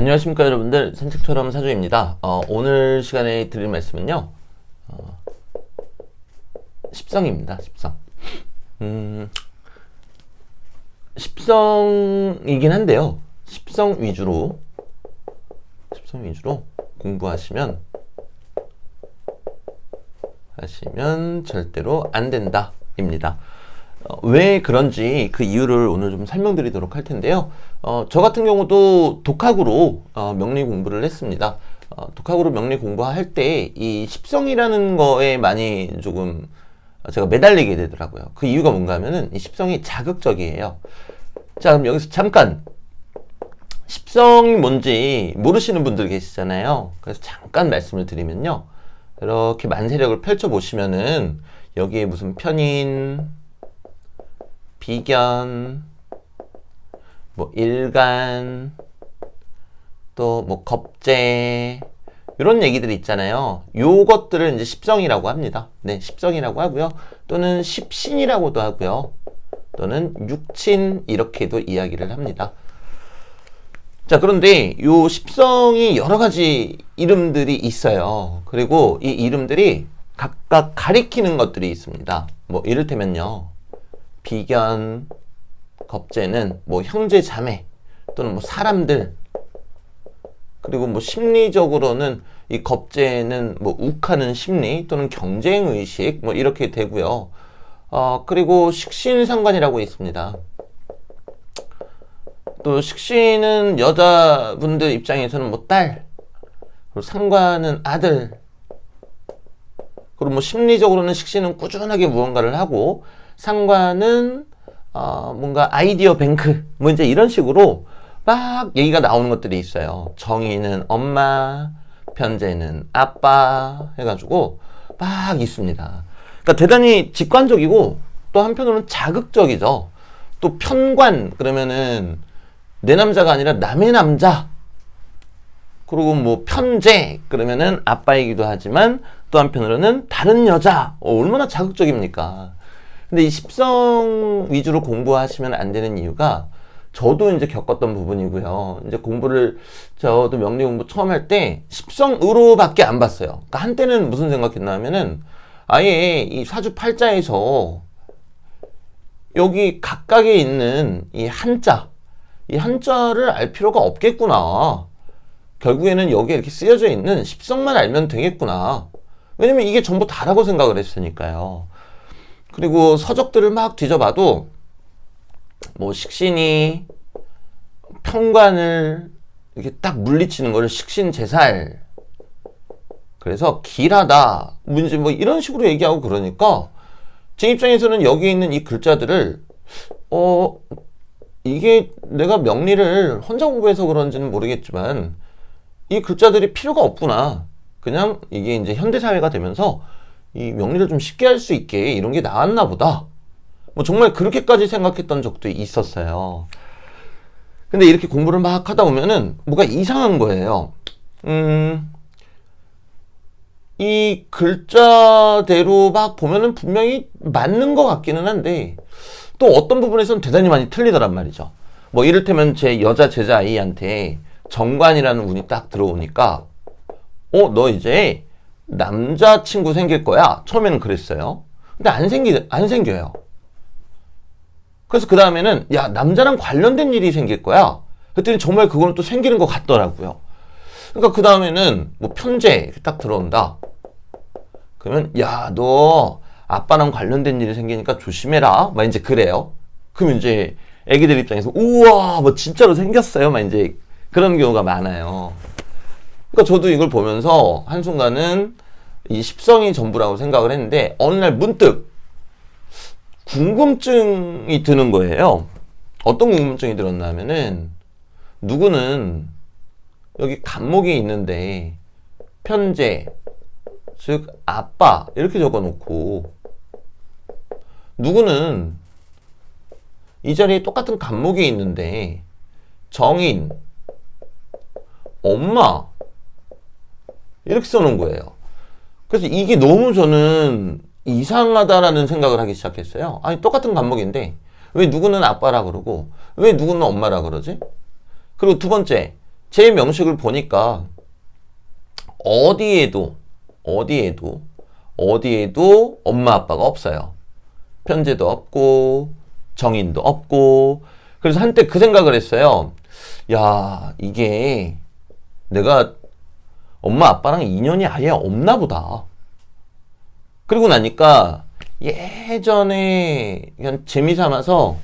안녕하십니까 여러분들 산책처럼 사주입니다. 어, 오늘 시간에 드릴 말씀은요. 어, 십성입니다. 십성. 음, 십성이긴 한데요. 십성 위주로 십성 위주로 공부하시면 하시면 절대로 안 된다 입니다. 어, 왜 그런지 그 이유를 오늘 좀 설명드리도록 할 텐데요. 어, 저 같은 경우도 독학으로 어, 명리 공부를 했습니다. 어, 독학으로 명리 공부할 때 이 십성이라는 거에 많이 조금 제가 매달리게 되더라고요. 그 이유가 뭔가 하면은 이 십성이 자극적이에요. 자, 그럼 여기서 잠깐 십성이 뭔지 모르시는 분들 계시잖아요. 그래서 잠깐 말씀을 드리면요. 이렇게 만세력을 펼쳐 보시면은 여기에 무슨 편인, 비견, 뭐 일간, 또 뭐 겁재 이런 얘기들이 있잖아요. 요것들을 이제 십성이라고 합니다. 네, 십성이라고 하고요. 또는 십신이라고도 하고요. 또는 육친 이렇게도 이야기를 합니다. 자, 그런데 요 십성이 여러 가지 이름들이 있어요. 그리고 이 이름들이 각각 가리키는 것들이 있습니다. 뭐 이를테면요. 비견, 겁재는 뭐 형제 자매 또는 뭐 사람들 그리고 뭐 심리적으로는 이 겁재는 뭐 욱하는 심리 또는 경쟁 의식 뭐 이렇게 되고요. 어 그리고 식신 상관이라고 있습니다. 또 식신은 여자분들 입장에서는 뭐 딸, 그리고 상관은 아들, 그리고 뭐 심리적으로는 식신은 꾸준하게 무언가를 하고 상관은 어 뭔가 아이디어 뱅크 뭐 이제 이런 식으로 막 얘기가 나오는 것들이 있어요. 정의는 엄마, 편제는 아빠 해가지고 막 있습니다. 그러니까 대단히 직관적이고 또 한편으로는 자극적이죠. 또 편관 그러면은 내 남자가 아니라 남의 남자. 그리고 뭐 편제 그러면은 아빠이기도 하지만 또 한편으로는 다른 여자. 어, 얼마나 자극적입니까? 근데 이 십성 위주로 공부하시면 안 되는 이유가 저도 이제 겪었던 부분이고요. 이제 공부를 저도 명리 공부 처음 할 때 십성으로밖에 안 봤어요. 그러니까 한때는 무슨 생각했나 하면은 아예 이 사주 팔자에서 여기 각각에 있는 이 한자, 이 한자를 알 필요가 없겠구나. 결국에는 여기에 이렇게 쓰여져 있는 십성만 알면 되겠구나. 왜냐면 이게 전부 다라고 생각을 했으니까요. 그리고 서적들을 막 뒤져봐도 뭐 식신이 평관을 이렇게 딱 물리치는 거를 식신제살 그래서 길하다 문제 뭐 이런 식으로 얘기하고 그러니까 제 입장에서는 여기 있는 이 글자들을 어 이게 내가 명리를 혼자 공부해서 그런지는 모르겠지만 이 글자들이 필요가 없구나. 그냥 이게 이제 현대사회가 되면서 이 명리를 좀 쉽게 할 수 있게 이런 게 나왔나 보다 뭐 정말 그렇게까지 생각했던 적도 있었어요. 근데 이렇게 공부를 막 하다 보면은 뭐가 이상한 거예요. 음, 이 글자대로 막 보면은 분명히 맞는 것 같기는 한데 또 어떤 부분에서는 대단히 많이 틀리더란 말이죠. 뭐 이를테면 제 여자 제자 아이한테 정관이라는 운이 딱 들어오니까 어, 너 이제 남자친구 생길 거야. 처음에는 그랬어요. 근데 안 생기, 안 생겨요. 그래서 그 다음에는 야 남자랑 관련된 일이 생길 거야. 그랬더니 정말 그거는 또 생기는 것 같더라고요. 그러니까 그 다음에는 뭐 편제 딱 들어온다. 그러면 야 너 아빠랑 관련된 일이 생기니까 조심해라. 막 이제 그래요. 그럼 이제 애기들 입장에서 우와 뭐 진짜로 생겼어요. 막 이제 그런 경우가 많아요. 그러니까 저도 이걸 보면서 한순간은 이 십성이 전부라고 생각을 했는데 어느 날 문득 궁금증이 드는 거예요. 어떤 궁금증이 들었냐면은 누구는 여기 간목이 있는데 편제 즉 아빠 이렇게 적어 놓고 누구는 이 자리에 똑같은 간목이 있는데 정인 엄마 이렇게 써놓은 거예요. 그래서 이게 너무 저는 이상하다라는 생각을 하기 시작했어요. 아니 똑같은 간목인데 왜 누구는 아빠라 그러고 왜 누구는 엄마라 그러지? 그리고 두 번째 제 명식을 보니까 어디에도 어디에도 어디에도 엄마 아빠가 없어요. 편제도 없고 정인도 없고 그래서 한때 그 생각을 했어요. 야 이게 내가 엄마 아빠랑 인연이 아예 없나 보다. 그리고 나니까 예전에 그냥 재미 삼아서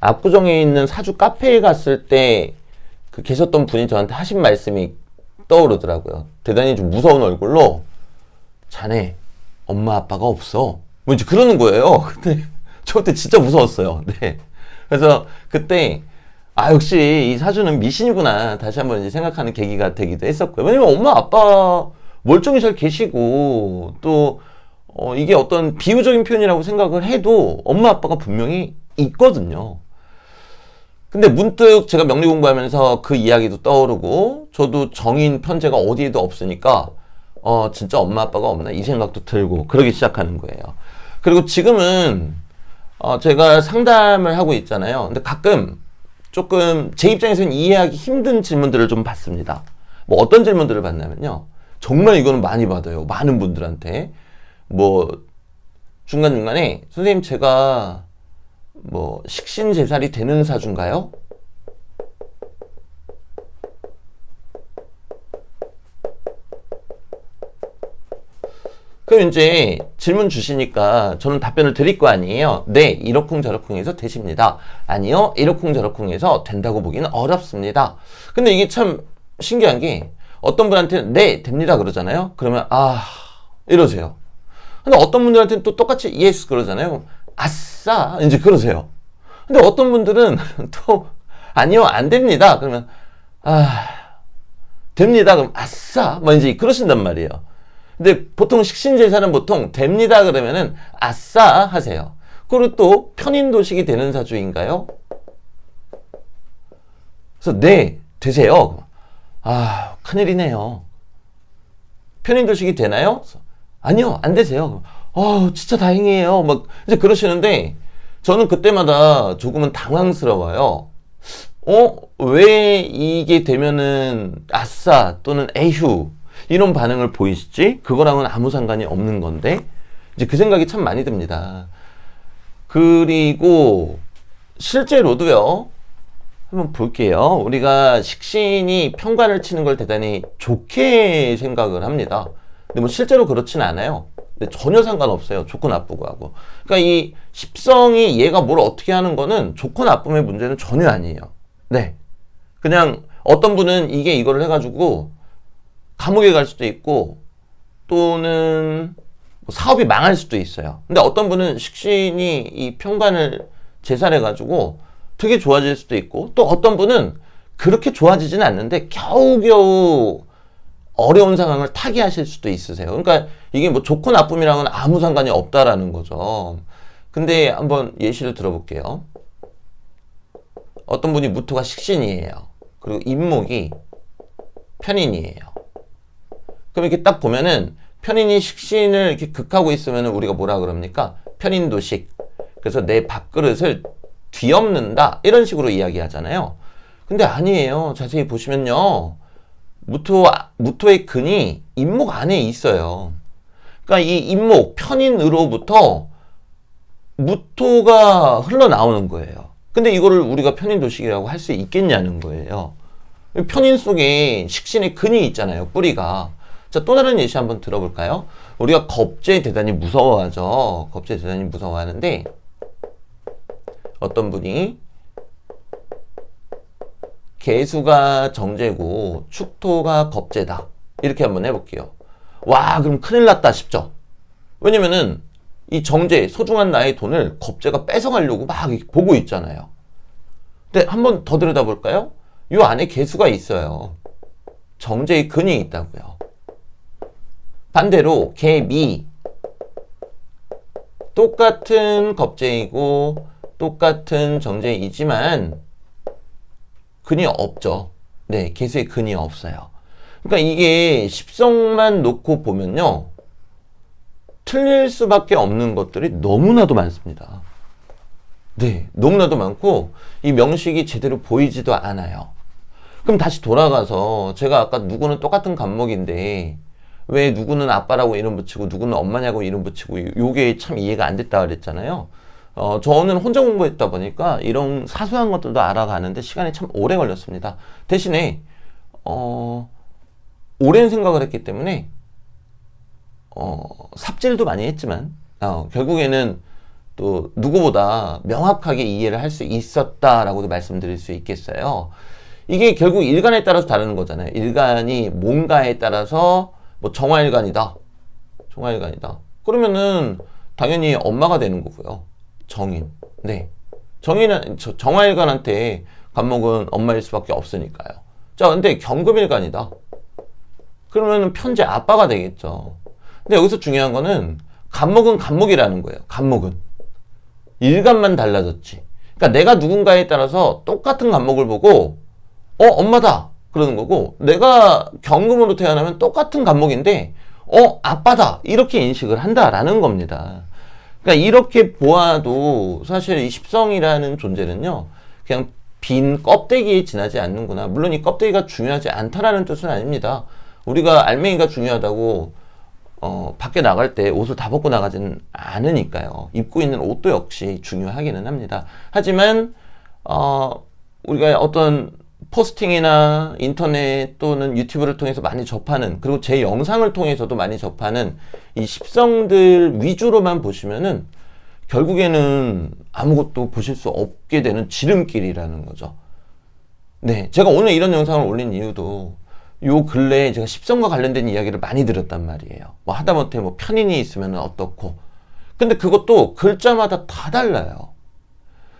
압구정에 있는 사주 카페에 갔을 때 그 계셨던 분이 저한테 하신 말씀이 떠오르더라고요. 대단히 좀 무서운 얼굴로 자네 엄마 아빠가 없어. 뭐 이제 그러는 거예요. 근데 저 그때 진짜 무서웠어요. 네. 그래서 그때 아 역시 이 사주는 미신이구나 다시 한번 생각하는 계기가 되기도 했었고요. 왜냐면 엄마 아빠 멀쩡히 잘 계시고 또 어, 이게 어떤 비유적인 표현이라고 생각을 해도 엄마 아빠가 분명히 있거든요. 근데 문득 제가 명리 공부하면서 그 이야기도 떠오르고 저도 정인 편제가 어디에도 없으니까 어 진짜 엄마 아빠가 없나 이 생각도 들고 그러기 시작하는 거예요. 그리고 지금은 어 제가 상담을 하고 있잖아요. 근데 가끔 조금 제 입장에서는 이해하기 힘든 질문들을 좀 받습니다. 뭐 어떤 질문들을 받냐면요. 정말 이거는 많이 받아요. 많은 분들한테. 뭐 중간중간에 선생님 제가 뭐 식신 제살이 되는 사주인가요? 그럼 이제 질문 주시니까 저는 답변을 드릴 거 아니에요. 네, 이러쿵저러쿵 해서 되십니다. 아니요, 이러쿵저러쿵 해서 된다고 보기는 어렵습니다. 근데 이게 참 신기한 게 어떤 분한테는 네, 됩니다 그러잖아요. 그러면 아, 이러세요. 근데 어떤 분들한테는 또 똑같이 yes 그러잖아요. 아싸, 이제 그러세요. 근데 어떤 분들은 또 아니요, 안 됩니다. 그러면 아, 됩니다. 그럼 아싸, 뭐 이제 그러신단 말이에요. 근데 보통 식신제사는 보통 됩니다 그러면은 아싸 하세요. 그리고 또 편인도식이 되는 사주인가요? 그래서 네 되세요. 아 큰일이네요. 편인도식이 되나요? 아니요 안 되세요. 아 진짜 다행이에요. 막 이제 그러시는데 저는 그때마다 조금은 당황스러워요. 어? 왜 이게 되면은 아싸 또는 에휴 이런 반응을 보이시지? 그거랑은 아무 상관이 없는 건데 이제 그 생각이 참 많이 듭니다. 그리고 실제로도요. 한번 볼게요. 우리가 식신이 평관을 치는 걸 대단히 좋게 생각을 합니다. 근데 뭐 실제로 그렇진 않아요. 근데 전혀 상관없어요. 좋고 나쁘고 하고. 그러니까 이 십성이 얘가 뭘 어떻게 하는 거는 좋고 나쁨의 문제는 전혀 아니에요. 네. 그냥 어떤 분은 이게 이거를 해가지고 감옥에 갈 수도 있고 또는 뭐 사업이 망할 수도 있어요. 근데 어떤 분은 식신이 이 평관을 재살해 가지고 되게 좋아질 수도 있고 또 어떤 분은 그렇게 좋아지지는 않는데 겨우겨우 어려운 상황을 타개하실 수도 있으세요. 그러니까 이게 뭐 좋고 나쁨이랑은 아무 상관이 없다라는 거죠. 근데 한번 예시를 들어볼게요. 어떤 분이 무토가 식신이에요. 그리고 임목이 편인이에요. 그럼 이렇게 딱 보면은 편인이 식신을 이렇게 극하고 있으면 우리가 뭐라 그럽니까? 편인도식. 그래서 내 밥그릇을 뒤엎는다. 이런 식으로 이야기하잖아요. 근데 아니에요. 자세히 보시면요. 무토, 무토의 근이 임목 안에 있어요. 그러니까 이 임목, 편인으로부터 무토가 흘러나오는 거예요. 근데 이거를 우리가 편인도식이라고 할 수 있겠냐는 거예요. 편인 속에 식신의 근이 있잖아요. 뿌리가. 자, 또 다른 예시 한번 들어볼까요? 우리가 겁제 대단히 무서워하죠. 겁제 대단히 무서워하는데 어떤 분이 개수가 정제고 축토가 겁제다. 이렇게 한번 해볼게요. 와, 그럼 큰일 났다 싶죠? 왜냐면은 이 정제, 소중한 나의 돈을 겁제가 뺏어가려고 막 보고 있잖아요. 근데 한번 더 들여다볼까요? 이 안에 개수가 있어요. 정제의 근이 있다고요. 반대로 개미 똑같은 겁제이고 똑같은 정제이지만 근이 없죠. 네, 개수의 근이 없어요. 그러니까 이게 십성만 놓고 보면요. 틀릴 수밖에 없는 것들이 너무나도 많습니다. 네, 너무나도 많고 이 명식이 제대로 보이지도 않아요. 그럼 다시 돌아가서 제가 아까 누구는 똑같은 과목인데 왜 누구는 아빠라고 이름 붙이고 누구는 엄마냐고 이름 붙이고 요게 참 이해가 안 됐다 그랬잖아요. 어, 저는 혼자 공부했다 보니까 이런 사소한 것들도 알아가는데 시간이 참 오래 걸렸습니다. 대신에 어, 오랜 생각을 했기 때문에 어, 삽질도 많이 했지만 어, 결국에는 또 누구보다 명확하게 이해를 할 수 있었다라고도 말씀드릴 수 있겠어요. 이게 결국 일간에 따라서 다르는 거잖아요. 일간이 뭔가에 따라서 뭐 정화일간이다. 정화일간이다. 그러면은 당연히 엄마가 되는 거고요. 정인. 네. 정인은 저- 정화일간한테 간목은 엄마일 수밖에 없으니까요. 자, 근데 경금일간이다. 그러면은 편제 아빠가 되겠죠. 근데 여기서 중요한 거는 간목은 간목이라는 거예요. 간목은 일간만 달라졌지. 그러니까 내가 누군가에 따라서 똑같은 간목을 보고 어 엄마다 그러는 거고 내가 경금으로 태어나면 똑같은 간목인데 어 아빠다 이렇게 인식을 한다라는 겁니다. 그러니까 이렇게 보아도 사실 이 십성이라는 존재는요 그냥 빈 껍데기에 지나지 않는구나. 물론 이 껍데기가 중요하지 않다라는 뜻은 아닙니다. 우리가 알맹이가 중요하다고 어, 밖에 나갈 때 옷을 다 벗고 나가지는 않으니까요. 입고 있는 옷도 역시 중요하기는 합니다. 하지만 어, 우리가 어떤 포스팅이나 인터넷 또는 유튜브를 통해서 많이 접하는 그리고 제 영상을 통해서도 많이 접하는 이 십성들 위주로만 보시면은 결국에는 아무것도 보실 수 없게 되는 지름길이라는 거죠. 네, 제가 오늘 이런 영상을 올린 이유도 요 근래에 제가 십성과 관련된 이야기를 많이 들었단 말이에요. 뭐 하다못해 뭐 편인이 있으면 어떻고. 근데 그것도 글자마다 다 달라요.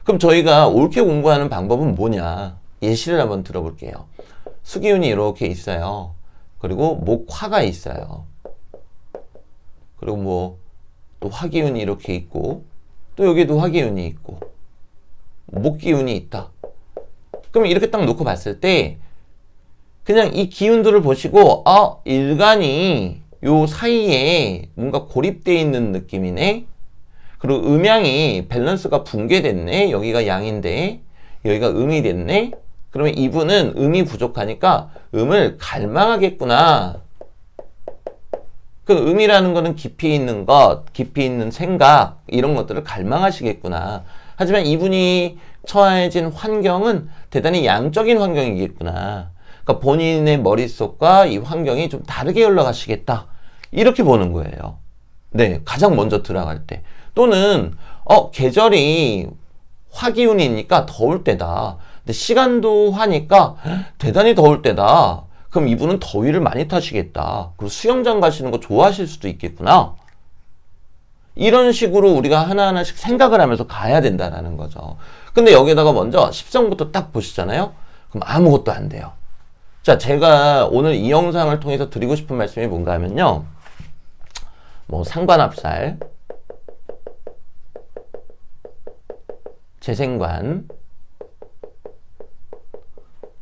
그럼 저희가 옳게 공부하는 방법은 뭐냐? 예시를 한번 들어볼게요. 수기운이 이렇게 있어요. 그리고 목화가 있어요. 그리고 뭐 또 화기운이 이렇게 있고 또 여기도 화기운이 있고 목기운이 있다. 그럼 이렇게 딱 놓고 봤을 때 그냥 이 기운들을 보시고 아 일간이 요 사이에 뭔가 고립되어 있는 느낌이네. 그리고 음양이 밸런스가 붕괴됐네. 여기가 양인데 여기가 음이 됐네. 그러면 이분은 음이 부족하니까 음을 갈망하겠구나. 그 음이라는 거는 깊이 있는 것, 깊이 있는 생각 이런 것들을 갈망하시겠구나. 하지만 이분이 처해진 환경은 대단히 양적인 환경이겠구나. 그러니까 본인의 머릿속과 이 환경이 좀 다르게 흘러가시겠다. 이렇게 보는 거예요. 네, 가장 먼저 들어갈 때. 또는 어, 계절이 화기운이니까 더울 때다. 근데 시간도 하니까 대단히 더울 때다. 그럼 이분은 더위를 많이 타시겠다. 그리고 수영장 가시는 거 좋아하실 수도 있겠구나. 이런 식으로 우리가 하나하나씩 생각을 하면서 가야 된다라는 거죠. 근데 여기다가 먼저 십성부터 딱 보시잖아요. 그럼 아무것도 안 돼요. 자, 제가 오늘 이 영상을 통해서 드리고 싶은 말씀이 뭔가 하면요. 뭐 상관합살, 재생관,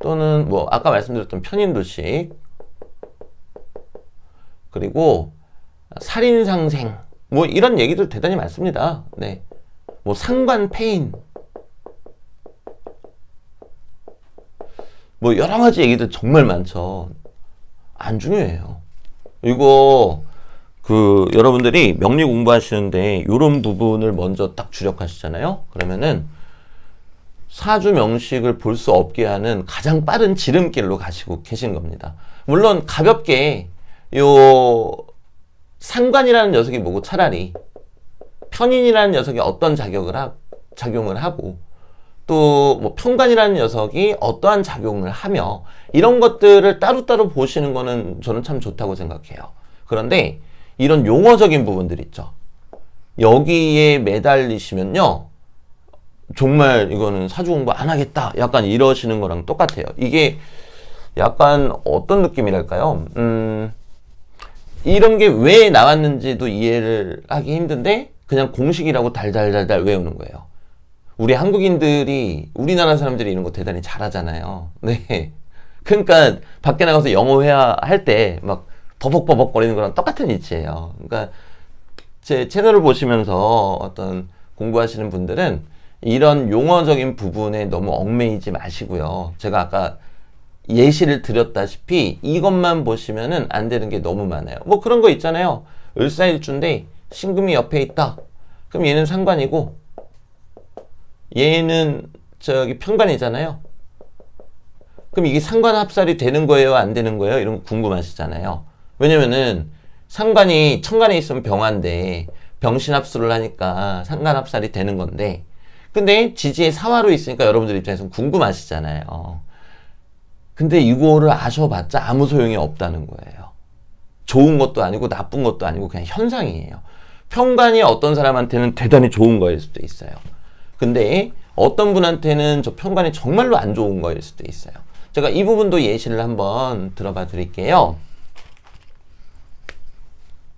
또는 뭐 아까 말씀드렸던 편인도식, 그리고 살인상생, 뭐 이런 얘기들 대단히 많습니다. 네. 뭐 상관 페인, 뭐 여러 가지 얘기들 정말 많죠. 안 중요해요. 이거 그 여러분들이 명리 공부하시는데 이런 부분을 먼저 딱 주력하시잖아요. 그러면은 사주 명식을 볼 수 없게 하는 가장 빠른 지름길로 가시고 계신 겁니다. 물론 가볍게 요 상관이라는 녀석이 뭐고 차라리 편인이라는 녀석이 어떤 자격을 하, 작용을 하고 또 뭐 평관이라는 녀석이 어떠한 작용을 하며 이런 것들을 따로따로 보시는 거는 저는 참 좋다고 생각해요. 그런데 이런 용어적인 부분들 있죠. 여기에 매달리시면요. 정말 이거는 사주 공부 안 하겠다. 약간 이러시는 거랑 똑같아요. 이게 약간 어떤 느낌이랄까요? 음, 이런 게 왜 나왔는지도 이해를 하기 힘든데 그냥 공식이라고 달달달달 외우는 거예요. 우리 한국인들이 우리나라 사람들이 이런 거 대단히 잘하잖아요. 네. 그러니까 밖에 나가서 영어 회화 할 때 막 버벅버벅 거리는 거랑 똑같은 이치예요. 그러니까 제 채널을 보시면서 어떤 공부하시는 분들은 이런 용어적인 부분에 너무 얽매이지 마시고요. 제가 아까 예시를 드렸다시피 이것만 보시면은 안 되는 게 너무 많아요. 뭐 그런 거 있잖아요. 을사일주인데 신금이 옆에 있다. 그럼 얘는 상관이고 얘는 저기 편관이잖아요. 그럼 이게 상관 합살이 되는 거예요, 안 되는 거예요? 이런 거 궁금하시잖아요. 왜냐면은 상관이 천간에 있으면 병화인데 병신 합수를 하니까 상관 합살이 되는 건데 근데 지지에 사화로 있으니까 여러분들 입장에서는 궁금하시잖아요. 근데 이거를 아셔봤자 아무 소용이 없다는 거예요. 좋은 것도 아니고 나쁜 것도 아니고 그냥 현상이에요. 평관이 어떤 사람한테는 대단히 좋은 거일 수도 있어요. 근데 어떤 분한테는 저 평관이 정말로 안 좋은 거일 수도 있어요. 제가 이 부분도 예시를 한번 들어봐 드릴게요.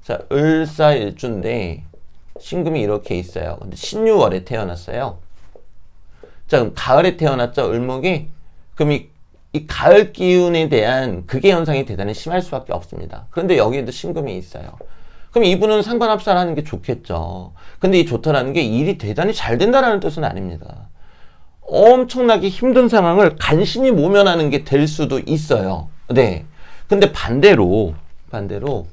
자, 을사일주인데 신금이 이렇게 있어요. 근데 신유월에 태어났어요. 자, 그럼 가을에 태어났죠, 을목이? 그럼 이, 이 가을 기운에 대한 극의 현상이 대단히 심할 수밖에 없습니다. 그런데 여기에도 신금이 있어요. 그럼 이분은 상관합살 하는 게 좋겠죠. 근데 이 좋다라는 게 일이 대단히 잘 된다라는 뜻은 아닙니다. 엄청나게 힘든 상황을 간신히 모면하는 게 될 수도 있어요. 네. 근데 반대로, 반대로,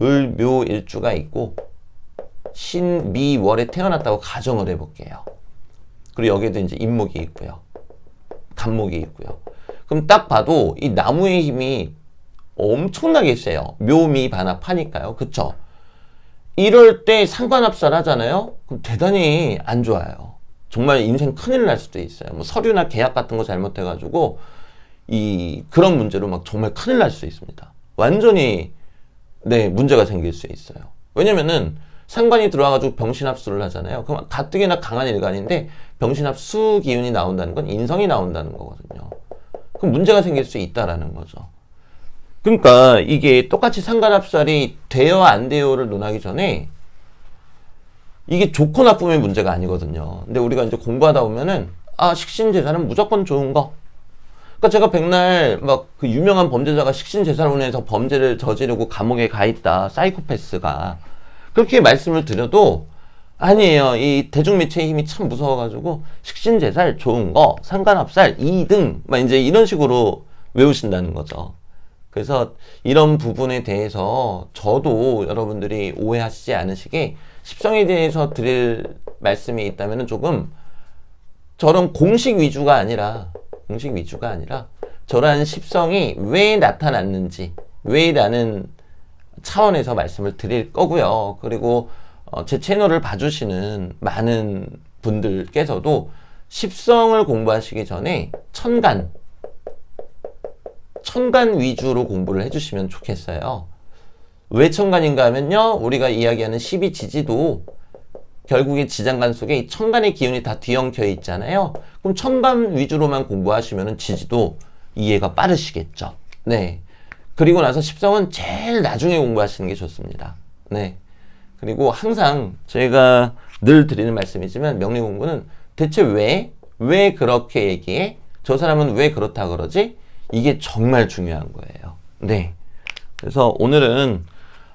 을, 묘, 일주가 있고, 신, 미, 월에 태어났다고 가정을 해볼게요. 그리고 여기에도 이제 임목이 있고요. 간목이 있고요. 그럼 딱 봐도 이 나무의 힘이 엄청나게 세요. 묘미 반합하니까요. 그쵸? 이럴 때 상관합살 하잖아요? 그럼 대단히 안 좋아요. 정말 인생 큰일 날 수도 있어요. 뭐 서류나 계약 같은 거 잘못해가지고 이 그런 문제로 막 정말 큰일 날 수 있습니다. 완전히 네 문제가 생길 수 있어요. 왜냐면은 상관이 들어와가지고 병신합수를 하잖아요. 그럼 가뜩이나 강한 일간인데 병신합수 기운이 나온다는 건 인성이 나온다는 거거든요. 그럼 문제가 생길 수 있다라는 거죠. 그러니까 이게 똑같이 상관합살이 돼요 안 돼요를 논하기 전에 이게 좋고 나쁨의 문제가 아니거든요. 근데 우리가 이제 공부하다 보면은 아 식신 재산은 무조건 좋은 거. 그러니까 제가 백날 막 그 유명한 범죄자가 식신 재산으로 인해서 범죄를 저지르고 감옥에 가 있다. 사이코패스가 그렇게 말씀을 드려도 아니에요. 이 대중매체의 힘이 참 무서워가지고 식신재산 좋은 거, 상관합살 2등 막 이제 이런 식으로 외우신다는 거죠. 그래서 이런 부분에 대해서 저도 여러분들이 오해하시지 않으시게 십성에 대해서 드릴 말씀이 있다면 조금 저런 공식 위주가 아니라 공식 위주가 아니라 저러한 십성이 왜 나타났는지 왜라는 차원에서 말씀을 드릴 거고요. 그리고 어, 제 채널을 봐주시는 많은 분들께서도 십성을 공부하시기 전에 천간 천간 위주로 공부를 해주시면 좋겠어요. 왜 천간인가 하면요. 우리가 이야기하는 12지지도 결국에 지장간 속에 이 천간의 기운이 다 뒤엉켜 있잖아요. 그럼 천간 위주로만 공부하시면 지지도 이해가 빠르시겠죠. 네. 그리고 나서 십성은 제일 나중에 공부하시는 게 좋습니다. 네. 그리고 항상 제가 늘 드리는 말씀이지만 명리 공부는 대체 왜, 왜 그렇게 얘기해? 저 사람은 왜 그렇다 그러지? 이게 정말 중요한 거예요. 네. 그래서 오늘은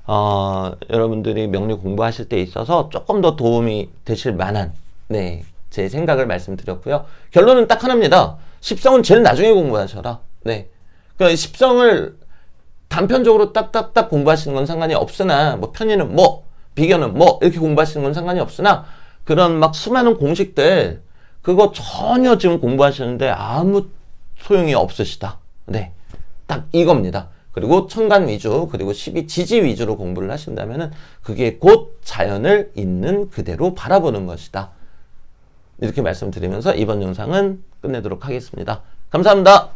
어, 여러분들이 명리 공부하실 때 있어서 조금 더 도움이 되실 만한 네, 제 생각을 말씀드렸고요. 결론은 딱 하나입니다. 십성은 제일 나중에 공부하셔라. 네. 그러니까 십성을 단편적으로 딱딱딱 공부하시는 건 상관이 없으나 뭐 편의는 뭐 비견은 뭐 이렇게 공부하시는 건 상관이 없으나 그런 막 수많은 공식들 그거 전혀 지금 공부하시는데 아무 소용이 없으시다. 네. 딱 이겁니다. 그리고 천간 위주, 그리고 12 지지 위주로 공부를 하신다면은 그게 곧 자연을 있는 그대로 바라보는 것이다. 이렇게 말씀드리면서 이번 영상은 끝내도록 하겠습니다. 감사합니다.